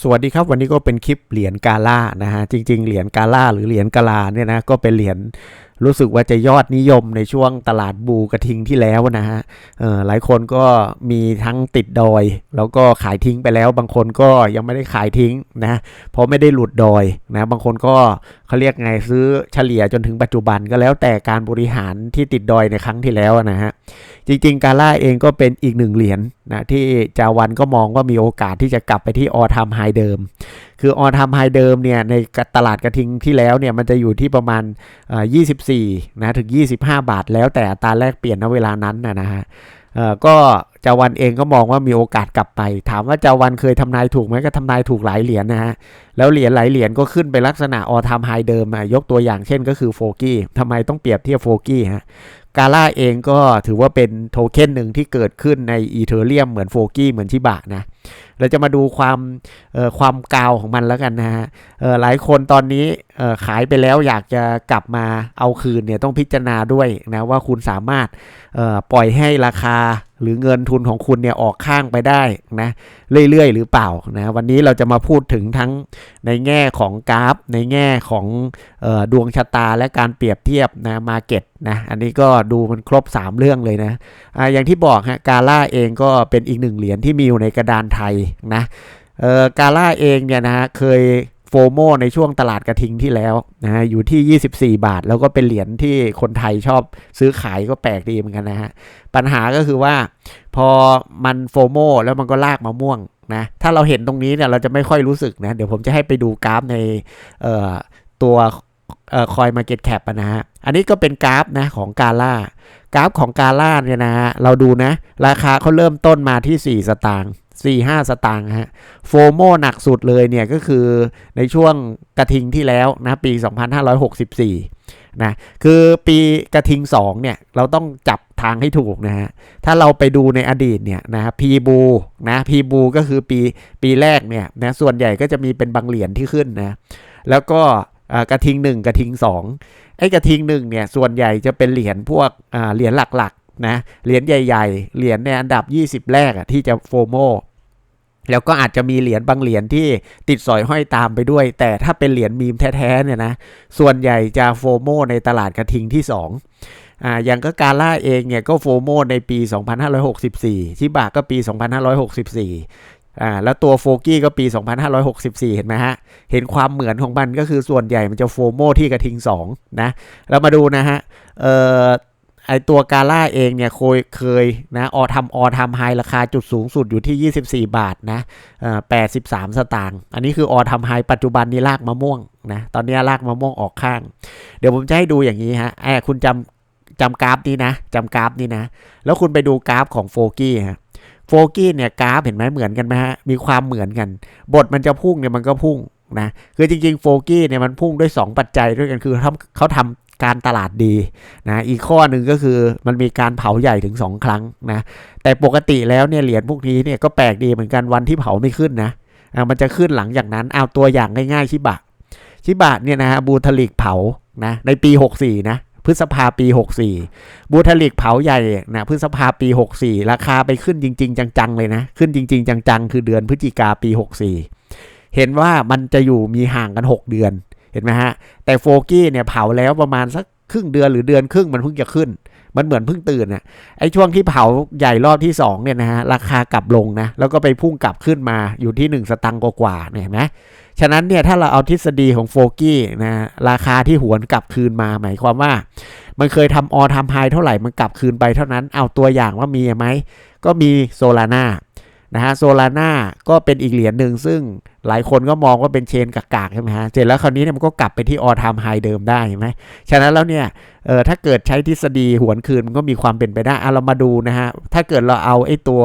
สวัสดีครับวันนี้ก็เป็นคลิปเหรียญกาล่านะฮะจริง ๆเหรียญกาล่าหรือเหรียญกาลาเนี่ยนะก็เป็นเหรียญรู้สึกว่าจะยอดนิยมในช่วงตลาดบูกระทิงที่แล้วนะฮะหลายคนก็มีทั้งติดดอย แล้วก็ขายทิ้งไปแล้ว บางคนก็ยังไม่ได้ขายทิ้งนะเพราะไม่ได้หลุดดอยนะบางคนก็เขาเรียกไงซื้อเฉลี่ยจนถึงปัจจุบันก็แล้วแต่การบริหารที่ติดดอยในครั้งที่แล้วนะฮะ จริงๆ กาล่าเองก็เป็นอีกหนึ่งเหรียญนะที่จาวันก็มองว่ามีโอกาสที่จะกลับไปที่ออทามไฮเดิม คือออทามไฮเดิมเนี่ยในตลาดกระทิงที่แล้วเนี่ยมันจะอยู่ที่ประมาณ 24นะถึง 25 บาท แล้วแต่อัตราแลกเปลี่ยนณเวลานั้นนะฮะก็จาวันเองก็มองว่ามีโอกาสกลับไป ถามว่าจาวันเคยทำนายถูกไหมก็ทำนายถูกหลายเหรียญนะฮะ แล้วเหรียญหลายเหรียญก็ขึ้นไปลักษณะออทามไฮเดิมยกตัวอย่างเช่นก็คือโฟกี้ทำไมต้องเปรียบเทียบโฟกี้ฮะกาล่าเองก็ถือว่าเป็นโทเค็นหนึ่งที่เกิดขึ้นในอีเทเรียมเหมือนโฟกี้เหมือนชิบะนะเราจะมาดูความความกาวของมันแล้วกันนะฮะหลายคนตอนนี้ขายไปแล้วอยากจะกลับมาเอาคืนเนี่ยต้องพิจารณาด้วยนะว่าคุณสามารถปล่อยให้ราคา หรือเงินทุนของคุณเนี่ยออกข้างไปได้นะเรื่อยๆ หรือเปล่านะวันนี้เราจะมาพูดถึงทั้งในแง่ของกราฟ ในแง่ของออดวงชะตาและการเปรียบเทียบนะมาเก็ตนะอันนี้ก็ดูมันครบ 3 เรื่องเลยนะอะอย่างที่บอกฮะกาล่าเองก็เป็นอีกหนึ่งเหรียญที่มีอยู่ในกระดานไทยนะกาล่าเองเนี่ยนะเคย โฟโมในช่วงตลาดกระทิงที่แล้วนะฮะอยู่ที่ 24 บาท แล้วก็เป็นเหรียญที่คนไทยชอบซื้อขายก็แปลกดีเหมือนกันนะฮะ ปัญหาก็คือว่าพอมันโฟโมแล้วมันก็ลากมาม่วงนะถ้าเราเห็นตรงนี้เนี่ยเราจะไม่ค่อยรู้สึกนะ เดี๋ยวผมจะให้ไปดูกราฟในตัวคอยมาเก็ตแคปนะฮะ อันนี้ก็เป็นกราฟนะของกาล่ากราฟของกาล่าเนี่ยนะฮะเราดูนะ ราคาเขาเริ่มต้นมาที่ 4 สตางค์ 4-5 สตางค์ฮะโฟโมหนักสุดเลยเนี่ยก็คือในช่วงกระทิงที่แล้วนะปี 2564นะคือปีกระทิง 2 เนี่ย เราต้องจับทางให้ถูกนะฮะ ถ้าเราไปดูในอดีตเนี่ยนะพีบูนะพีบูก็คือปีปีแรกเนี่ยนะส่วนใหญ่ก็จะมีเป็นบางเหรียญที่ขึ้นนะ แล้วก็กระทิง 1 กระทิง 2 ไอ้กระทิงหนึ่งเนี่ยส่วนใหญ่จะเป็นเหรียญพวกเหรียญหลักๆนะเหรียญใหญ่ ๆ เหรียญในอันดับ 20 แรกอะที่จะโฟโม แล้วก็อาจจะมีเหรียญบางเหรียญที่ติดสอยห้อยตามไปด้วย แต่ถ้าเป็นเหรียญมีมแท้ๆเนี่ยนะส่วนใหญ่จะโฟโมในตลาดกระทิงที่ 2อ่าอย่างก็การล่าเองเนี่ยก็โฟโมในปี 2564 ชิบะก็ปี 2564อ่าแล้วตัวโฟกี้ก็ปี 2564 เห็นไหมฮะ เห็นความเหมือนของมันก็คือส่วนใหญ่มันจะโฟโมที่กระทิง 2 นะ เรามาดูนะฮะเอ่อ ไอตัวกาล่าเองเนี่ยเคยเคยนะออทำออทำไฮราคาจุดสูงสุดอยู่ที่ 24 บาทนะแปดสิบสามสตางค์อันนี้คือออทำไฮปัจจุบันนี้ลากมะม่วงนะตอนนี้ลากมะม่วงออกข้าง เดี๋ยวผมจะให้ดูอย่างนี้ฮะไอคุณจำจำกราฟนี้นะจำกราฟนี้นะ แล้วคุณไปดูกราฟของโฟกี้ฮะโฟกี้เนี่ยกราฟเห็นไหมเหมือนกันไหมฮะมีความเหมือนกัน บทมันจะพุ่งเนี่ยมันก็พุ่งนะคือจริงๆโฟกี้เนี่ยมันพุ่งด้วย 2 ปัจจัยด้วยกันคือเขาทำ การตลาดดีนะอีกข้อหนึ่งก็คือมันมีการเผาใหญ่ถึง 2 ครั้งนะแต่ปกติแล้วเนี่ยเหรียญพวกนี้เนี่ยก็แปลกดีเหมือนกันวันที่เผาไม่ขึ้นนะมันจะขึ้นหลังจากนั้นเอาตัวอย่างง่ายๆชิบะชิบะเนี่ยนะฮะบูทลิกเผานะในปี 64 นะพฤษภาปี 64 บูทลิกเผาใหญ่นะพฤษภาปี 64 ราคาไปขึ้นจริง ๆ จัง ๆ เลยนะขึ้นจริง ๆ จัง ๆ คือเดือนพฤศจิกาปี 64 เห็นว่ามันจะอยู่มีห่างกัน 6 เดือน เห็นไหมฮะ แต่โฟกี้เนี่ยเผาแล้วประมาณสักครึ่งเดือนหรือเดือนครึ่งมันเพิ่งจะขึ้น มันเหมือนเพิ่งตื่นอะไอ้ช่วงที่เผาใหญ่รอบที่2เนี่ยนะฮะราคากลับลงนะแล้วก็ไปพุ่งกลับขึ้นมาอยู่ที่ 1 สตังค์กว่าเนี่ยเห็นไหมฉะนั้นเนี่ยถ้าเราเอาทฤษฎีของโฟกี้นะราคาที่หวนกลับคืนมาหมายความว่า มันเคยทำออทำไฮเท่าไหร่มันกลับคืนไปเท่านั้นเอาตัวอย่างว่ามีไหมก็มีโซลาร่า นะฮะโซลาร่าก็เป็นอีกเหรียญหนึ่งซึ่งหลายคนก็มองว่าเป็นเชนกากๆใช่ไหมฮะเสร็จแล้วคราวนี้เนี่ยมันก็กลับไปที่ออทามไฮเดิมได้ใช่ไหมฉะนั้นแล้วเนี่ยเออถ้าเกิดใช้ทฤษฎีหวนคืนมันก็มีความเป็นไปได้เอาเรามาดูนะฮะถ้าเกิดเราเอาไอ้ตัว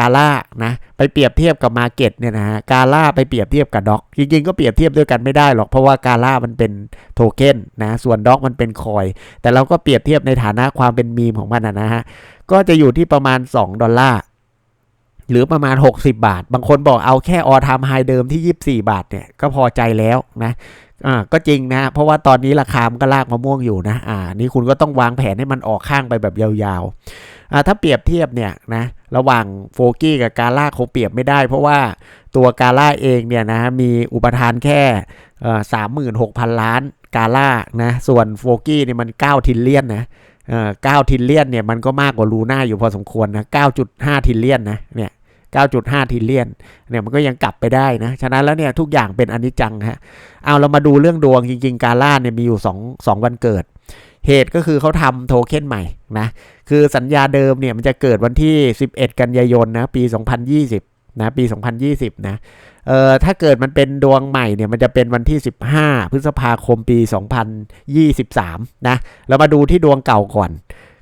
กาล่านะไปเปรียบเทียบกับมาเก็ตเนี่ยนะฮะกาล่าไปเปรียบเทียบกับด็อก จริงๆก็เปรียบเทียบด้วยกันไม่ได้หรอกเพราะว่ากาล่ามันเป็นโทเค็นนะส่วนด็อกมันเป็นคอย แต่เราก็เปรียบเทียบในฐานะความเป็นมีมของมันนะฮะก็จะอยู่ที่ประมาณ 2 ดอลลาร์ หรือประมาณ 60 บาท บางคนบอกเอาแค่ออทามไฮเดิมที่ 24 บาทเนี่ยก็พอใจแล้วนะอ่าก็จริงนะ เพราะว่าตอนนี้ราคามันก็ลากมะม่วงอยู่นะอ่านี่คุณก็ต้องวางแผนให้มันออกข้างไปแบบยาวๆอ่าถ้าเปรียบเทียบเนี่ยนะระหว่างโฟกี้กับกาล่าคงเปรียบไม่ได้ เพราะว่าตัวกาล่าเองเนี่ยนะมีอุปทานแค่สามหมื่นหกพันล้านกาล่านะส่วนโฟกี้เนี่ยมัน 9 ทิลเลียนนะเอ่อ9ทิลเลียนเนี่ยมันก็มากกว่าลูน่าอยู่พอสมควรนะ9.5ทิลเลียนนะเนี่ย 9.5ทิลเลียนเนี่ยมันก็ยังกลับไปได้นะ ฉะนั้นแล้วเนี่ยทุกอย่างเป็นอนิจจังฮะเอาเรามาดูเรื่องดวงจริง ๆ กาล่าเนี่ยมีอยู่2 2วันเกิด เหตุก็คือเขาทำโทเค็นใหม่นะคือสัญญาเดิมเนี่ยมันจะเกิดวันที่ 11 กันยายนนะปี 2020นะปี 2020นะเอ่อถ้าเกิดมันเป็นดวงใหม่เนี่ยมันจะเป็นวันที่ 15 พฤษภาคมปี 2023นะเรามาดูที่ดวงเก่าก่อน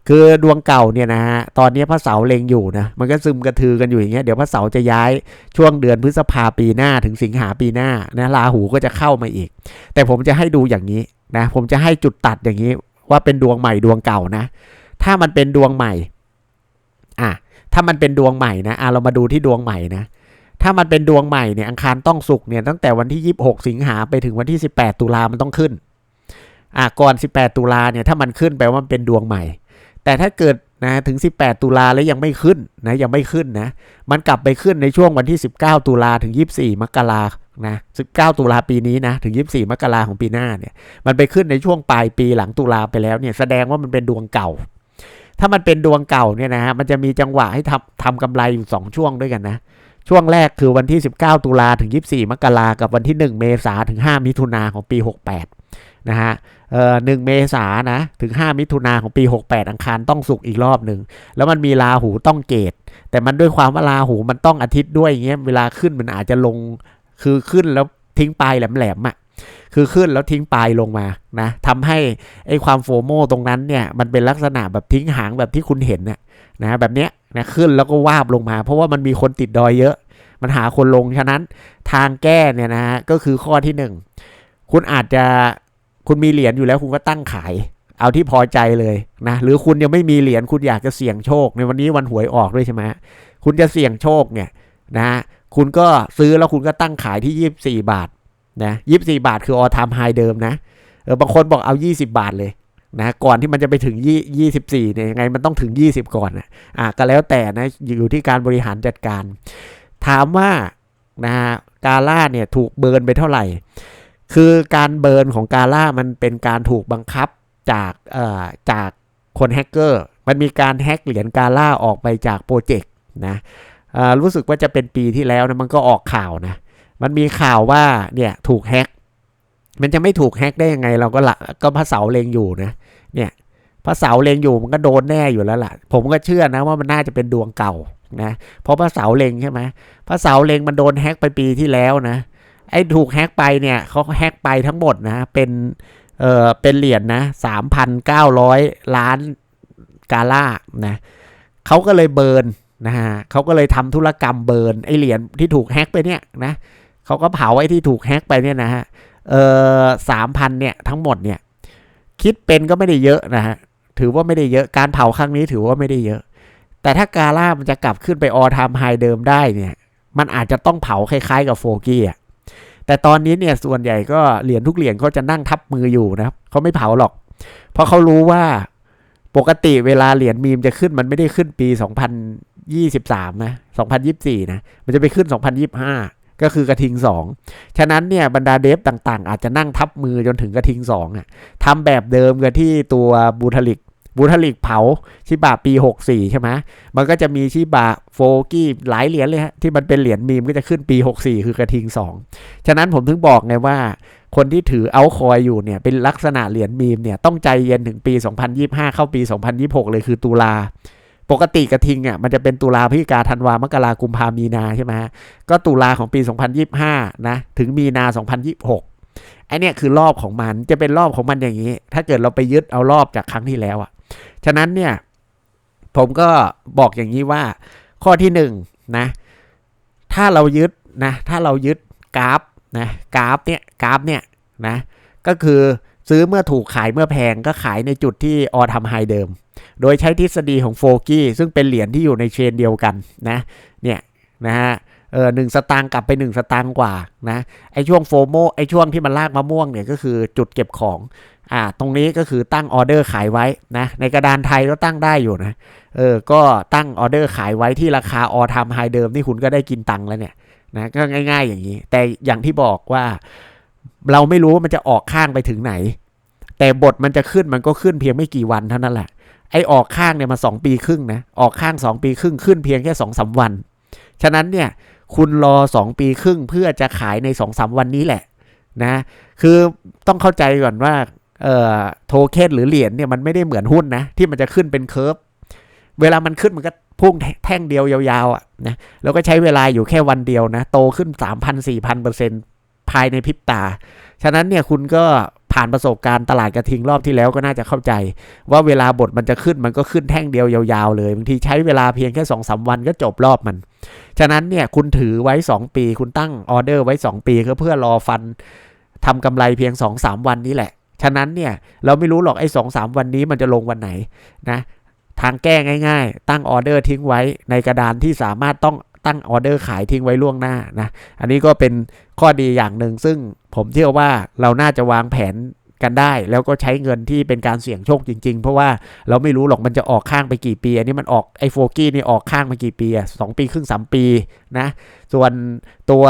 คือดวงเก่าเนี่ยนะฮะตอนนี้พระเสาเล็งอยู่นะมันก็ซึมกระทือกันอยู่อย่างเงี้ยเดี๋ยวพระเสาจะย้ายช่วงเดือนพฤษภาปีหน้าถึงสิงหาปีหน้านะราหูก็จะเข้ามาอีก แต่ผมจะให้ดูอย่างนี้นะผมจะให้จุดตัดอย่างนี้ว่าเป็นดวงใหม่ดวงเก่านะ ถ้ามันเป็นดวงใหม่อะถ้ามันเป็นดวงใหม่นะอะเรามาดูที่ดวงใหม่นะถ้ามันเป็นดวงใหม่เนี่ยอังคารต้องสุกเนี่ยตั้งแต่วันที่ 26 สิงหาไปถึงวันที่ 18 ตุลามันต้องขึ้นอะก่อน 18 ตุลาเนี่ยถ้ามันขึ้นแปลว่ามันเป็นดวงใหม่ แต่ถ้าเกิดนะถึง 18 ตุลาแล้วยังไม่ขึ้นนะยังไม่ขึ้นนะมันกลับไปขึ้นในช่วงวันที่ 19 ตุลาถึง 24 มกรานะ19 ตุลาปีนี้นะถึง 24 มกราของปีหน้าเนี่ยมันไปขึ้นในช่วงปลายปีหลังตุลาไปแล้วเนี่ยแสดงว่ามันเป็นดวงเก่า ถ้ามันเป็นดวงเก่าเนี่ยนะฮะมันจะมีจังหวะให้ทำทำกำไรอยู่ 2 ช่วงด้วยกันนะช่วงแรกคือวันที่ 19 ตุลาถึง 24 มกรากับวันที่ 1 เมษาถึง 5 มิถุนาของปี 68 นะฮะเอ่อหนึ่งเมษานะถึง 5 มิถุนาของปี 68 อังคารต้องสุกอีกรอบหนึ่ง แล้วมันมีราหูต้องเกต แต่มันด้วยความว่าราหูมันต้องอาทิตย์ด้วยอย่างเงี้ยเวลาขึ้นมันอาจจะลงคือขึ้นแล้วทิ้งปลายแหลมๆอะคือขึ้นแล้วทิ้งปลายลงมานะทำให้ไอ้ความโฟโมตรงนั้นเนี่ยมันเป็นลักษณะแบบทิ้งหางแบบที่คุณเห็นน่ะนะแบบเนี้ยนะขึ้นแล้วก็วาบลงมา เพราะว่ามันมีคนติดดอยเยอะ มันหาคนลงฉะนั้นทางแก้เนี่ยนะฮะก็คือข้อที่หนึ่งคุณอาจจะ คุณมีเหรียญอยู่แล้วคุณก็ตั้งขาย เอาที่พอใจเลยนะหรือคุณยังไม่มีเหรียญคุณอยากจะเสี่ยงโชคในวันนี้วันหวยออกด้วยใช่ไหมคุณจะเสี่ยงโชคเนี่ยนะคุณก็ซื้อแล้วคุณก็ตั้งขายที่24บาทนะ24บาทคือออทามไฮเดิมนะเออบางคนบอกเอา20บาทเลยนะก่อนที่มันจะไปถึงยี่24เนี่ยยังไงมันต้องถึง20ก่อนนะอะก็แล้วแต่นะอยู่ที่การบริหารจัดการ ถามว่านะฮะกาล่าเนี่ยถูกเบิร์นไปเท่าไหร่ คือการเบิร์นของกาล่ามันเป็นการถูกบังคับจากเอ่อจากคนแฮกเกอร์ มันมีการแฮกเหรียญกาล่าออกไปจากโปรเจกต์นะรู้สึกว่าจะเป็นปีที่แล้วนะมันก็ออกข่าวนะ มันมีข่าวว่าเนี่ยถูกแฮก มันจะไม่ถูกแฮกได้ยังไง เราก็ละก็พระเสาเลงอยู่นะ เนี่ยพระเสาเลงอยู่มันก็โดนแน่อยู่แล้วล่ะ ผมก็เชื่อนะว่ามันน่าจะเป็นดวงเก่านะ เพราะพระเสาเลงใช่ไหมพระเสาเลงมันโดนแฮกไปปีที่แล้วนะ ไอ้ถูกแฮกไปเนี่ยเขาแฮกไปทั้งหมดนะเป็นเออเป็นเหรียญนะสามพันเก้าร้อยล้านกาล่านะเขาก็เลยเบิร์นนะฮะเขาก็เลยทำธุรกรรมเบิร์นไอเหรียญที่ถูกแฮกไปเนี่ยนะเขาก็เผาไอ้ที่ถูกแฮกไปเนี่ยนะฮะเออสามพันเนี่ยทั้งหมดเนี่ยคิดเป็นก็ไม่ได้เยอะนะฮะถือว่าไม่ได้เยอะการเผาครั้งนี้ถือว่าไม่ได้เยอะ แต่ถ้ากาล่ามันจะกลับขึ้นไปออทามไฮเดิมได้เนี่ย มันอาจจะต้องเผาคล้ายๆกับโฟกี้อะ แต่ตอนนี้เนี่ยส่วนใหญ่ก็เหรียญทุกเหรียญเขาจะนั่งทับมืออยู่นะครับเขาไม่เผาหรอก เพราะเขารู้ว่าปกติเวลาเหรียญมีมจะขึ้นมันไม่ได้ขึ้นปี 2023 นะ 2024 นะ มันจะไปขึ้น 2025 ก็คือกระทิง 2 ฉะนั้นเนี่ยบรรดาเดฟต่างๆ อาจจะนั่งทับมือจนถึงกระทิง2อะทำแบบเดิมกับที่ตัวบูทลิก บูทาลิกเผาชิบะปี 64 ใช่ไหมมันก็จะมีชิบะโฟกี้หลายเหรียญเลยฮะที่มันเป็นเหรียญมีมก็จะขึ้นปี 64 คือกระทิง 2 ฉะนั้นผมถึงบอกไงว่า คนที่ถือเอาคอยอยู่เนี่ยเป็นลักษณะเหรียญมีมเนี่ยต้องใจเย็นถึงปี 2025 เข้าปี 2026 เลยคือตุลาปกติกระทิงอะมันจะเป็นตุลาพฤศจิกาธันวามกรากุมภามีนาใช่ไหมก็ตุลาของปี 2025 นะ ถึงมีนา 2026ไอเนี่ยคือรอบของมันจะเป็นรอบของมันอย่างนี้ ถ้าเกิดเราไปยึดเอารอบจากครั้งที่แล้วอะ ฉะนั้นเนี่ยผมก็บอกอย่างนี้ว่าข้อที่หนึ่งนะถ้าเรายึดนะถ้าเรายึดกราฟนะกราฟเนี่ยกราฟเนี่ยนะก็คือซื้อเมื่อถูกขายเมื่อแพงก็ขายในจุดที่ออทำไฮเดิม โดยใช้ทฤษฎีของโฟกี้ซึ่งเป็นเหรียญที่อยู่ในเชนเดียวกันนะเนี่ยนะฮะเออหนึ่งสตางค์กลับไปหนึ่งสตางค์กว่านะไอช่วงโฟโมไอช่วงที่มันลากมะม่วงเนี่ยก็คือจุดเก็บของ อ่าตรงนี้ก็คือตั้งออเดอร์ขายไว้นะในกระดานไทยก็ตั้งได้อยู่นะเออก็ตั้งออเดอร์ขายไว้ที่ราคาออทามไฮเดิมนี่คุณก็ได้กินตังค์แล้วเนี่ยนะก็ง่าย ๆ อย่างนี้ แต่อย่างที่บอกว่าเราไม่รู้ว่ามันจะออกข้างไปถึงไหน แต่บทมันจะขึ้นมันก็ขึ้นเพียงไม่กี่วันเท่านั้นแหละไอ้ออกข้างเนี่ยมาสองปีครึ่งนะออกข้างสองปีครึ่งขึ้นเพียงแค่สองสาวัน ฉะนั้นเนี่ยคุณรอสองปีครึ่งเพื่อจะขายในสองสาวันนี้แหละนะคือต้องเข้าใจก่อนว่า โทเค็นหรือเหรียญเนี่ยมันไม่ได้เหมือนหุ้นนะ ที่มันจะขึ้นเป็นเคอร์ฟเวลามันขึ้นมันก็พุ่งแท่งเดียวยาวๆอะนะแล้วก็ใช้เวลาอยู่แค่วันเดียวนะ โตขึ้น 3,000 4,000เปอร์เซ็นต์ภายในพริบตา ฉะนั้นเนี่ยคุณก็ผ่านประสบการณ์ตลาดกระทิงรอบที่แล้วก็น่าจะเข้าใจ ว่าเวลาบทมันจะขึ้นมันก็ขึ้นแท่งเดียวยาวๆเลยบางทีใช้เวลาเพียงแค่2อสวันก็จบรอบมัน ฉะนั้นเนี่ยคุณถือไว้ 2 ปี คุณตั้งออเดอร์ไว้ 2 ปีก็เพื่อรอฟันทำกำไรเพียง 2-3 วันนี้แหละ ฉะนั้นเนี่ยเราไม่รู้หรอกไอ้สองสามวันนี้มันจะลงวันไหนนะทางแก้ง่ายๆ ตั้งออเดอร์ทิ้งไว้ในกระดานที่สามารถต้องตั้งออเดอร์ขายทิ้งไว้ล่วงหน้านะ อันนี้ก็เป็นข้อดีอย่างหนึ่งซึ่งผมเชื่อว่าเราน่าจะวางแผน กันได้ แล้วก็ใช้เงินที่เป็นการเสี่ยงโชคจริง ๆ เพราะว่าเราไม่รู้หรอกมันจะออกข้างไปกี่ปี อันนี้มันออกไอโฟกี้นี่ออกข้างมากี่ปีอะสองปีครึ่งสามปีนะส่วนตัว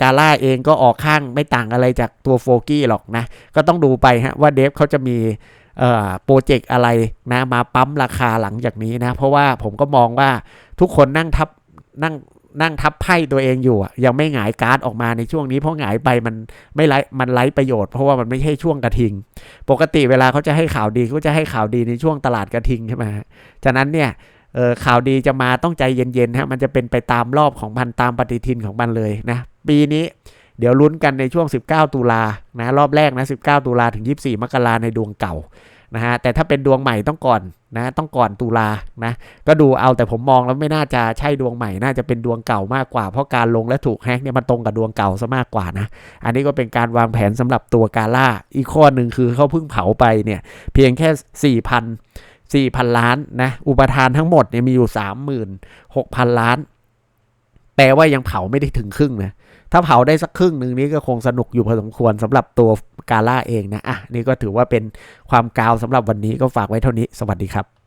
กาล่าเองก็ออกข้างไม่ต่างอะไรจากตัวโฟกี้หรอกนะ ก็ต้องดูไปฮะว่าเดฟเขาจะมีโปรเจกต์อะไรนะมาปั๊มราคาหลังจากนี้นะ เพราะว่าผมก็มองว่าทุกคนนั่งทับนั่ง นั่งทับไพ่ตัวเองอยู่อะยังไม่หงายการ์ดออกมาในช่วงนี้เพราะหงายไปมันไม่ไร้มันไร้ประโยชน์เพราะว่ามันไม่ใช่ช่วงกระทิง ปกติเวลาเขาจะให้ข่าวดีเขาจะให้ข่าวดีในช่วงตลาดกระทิงใช่ไหมฉะนั้นเนี่ยข่าวดีจะมาต้องใจเย็นๆฮะมันจะเป็นไปตามรอบของมันตามปฏิทินของมันเลยนะปีนี้เดี๋ยวลุ้นกันในช่วง 19 ตุลานะรอบแรกนะ 19 ตุลาถึง 24 มกราในดวงเก่า นะฮะแต่ถ้าเป็นดวงใหม่ต้องก่อนนะต้องก่อนตุลานะก็ดูเอาแต่ผมมองแล้วไม่น่าจะใช่ดวงใหม่ น่าจะเป็นดวงเก่ามากกว่า เพราะการลงและถูกแฮกเนี่ยมันตรงกับดวงเก่าซะมากกว่านะอันนี้ก็เป็นการวางแผนสำหรับตัวกาล่าอีกข้อหนึ่งคือเขาเพิ่งเผาไปเนี่ยเพียงแค่ 4,000 4,000 ล้านนะอุปทานทั้งหมดเนี่ยมีอยู่ 36,000 ล้านแปลว่ายังเผาไม่ได้ถึงครึ่งนะ ถ้าเผาได้สักครึ่งหนึ่งนี้ก็คงสนุกอยู่พอสมควรสำหรับตัวกาล่าเองนะอะนี่ก็ถือว่าเป็นความกาวสำหรับวันนี้ก็ฝากไว้เท่านี้สวัสดีครับ